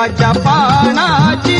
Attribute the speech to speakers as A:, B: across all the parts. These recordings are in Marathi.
A: बेलाच्या पानाची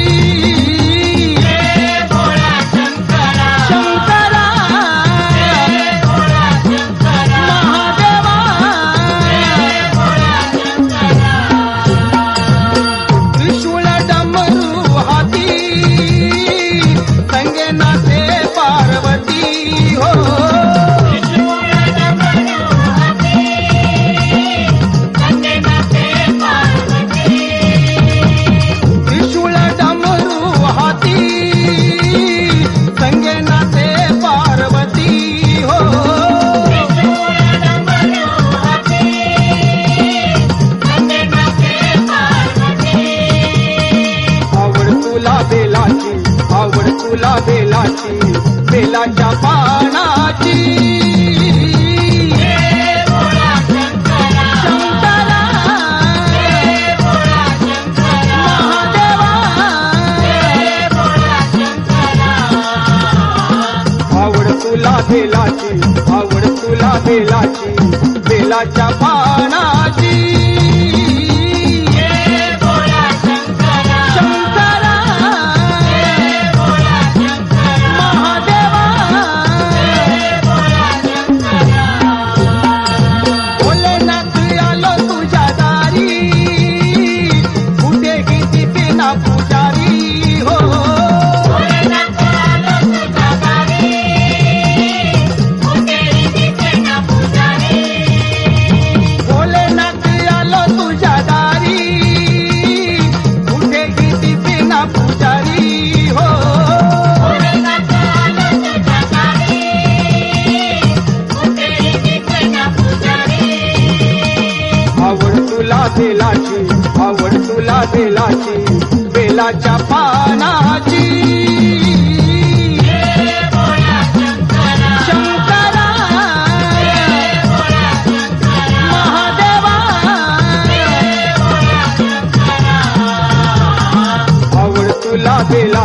A: किती पुजारी हो। भोलेनाथ आलो तुझ्या दारी। कुठे किती बिना पुजारी हो। आवड तुला दिलाची आवड तुला दिलाची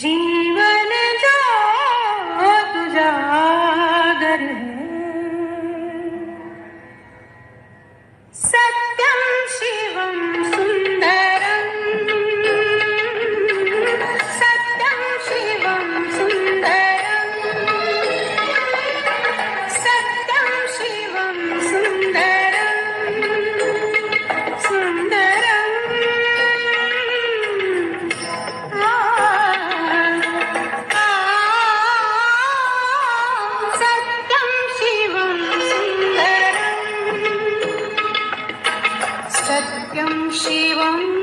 A: जी
B: शिवम्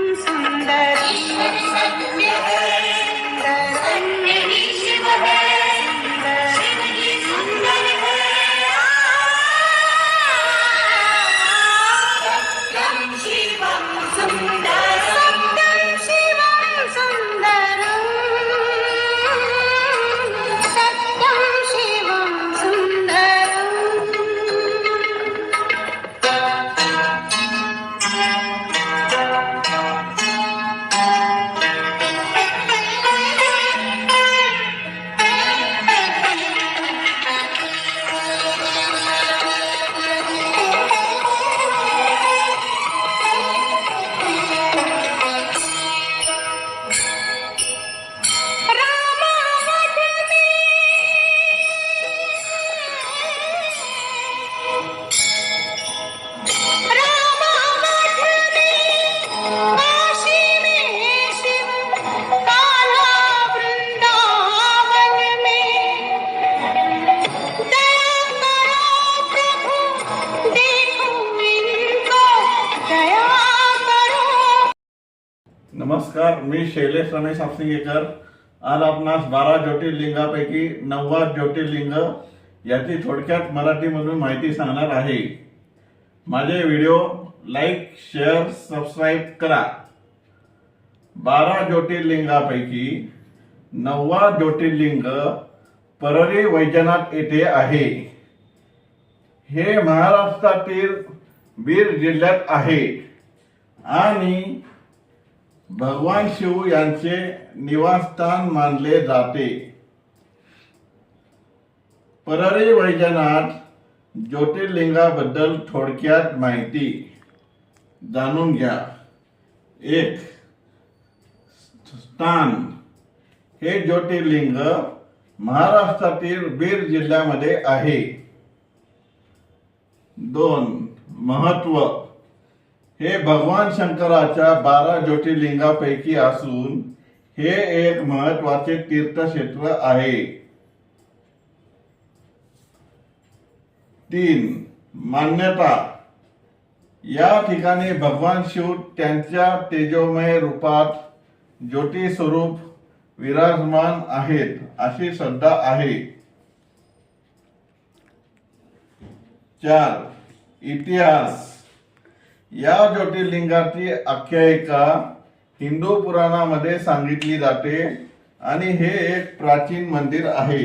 B: नमस्कार मी शैलेश रमेश हापसिंगेकर आज आपणास बारा ज्योतिर्लिंगापैकी नववा ज्योतिर्लिंग याची थोडक्यात मराठीमधून माहिती सांगणार आहे. माझे व्हिडिओ लाईक शेअर सबस्क्राईब करा. बारा ज्योतिर्लिंगापैकी नववा ज्योतिर्लिंग परळी वैजनाथ येथे आहे. हे महाराष्ट्रातील बीड जिल्ह्यात आहे. आणि भगवान शिव यांचे निवासस्थान मानले जाते. परळी वैजनाथ ज्योतिर्लिंगाबद्दल थोडक्यात माहिती जाणून घ्या. एक स्थान. हे ज्योतिर्लिंग महाराष्ट्रातील बीड जिल्ह्यामध्ये आहे. दोन महत्त्व. हे भगवान शंकराच्या बारा ज्योतिर्लिंगापैकी असून हे एक महत्त्वाचे तीर्थक्षेत्र आहे. तीन मान्यता. या ठिकाणी भगवान शिव त्यांच्या तेजोमय रूपात ज्योती स्वरूप विराजमान आहेत अशी श्रद्धा आहे. चार इतिहास. या ज्योतिर्लिंगाची आख्यायिका हिंदू पुराणामध्ये सांगितली जाते आणि हे एक प्राचीन मंदिर आहे.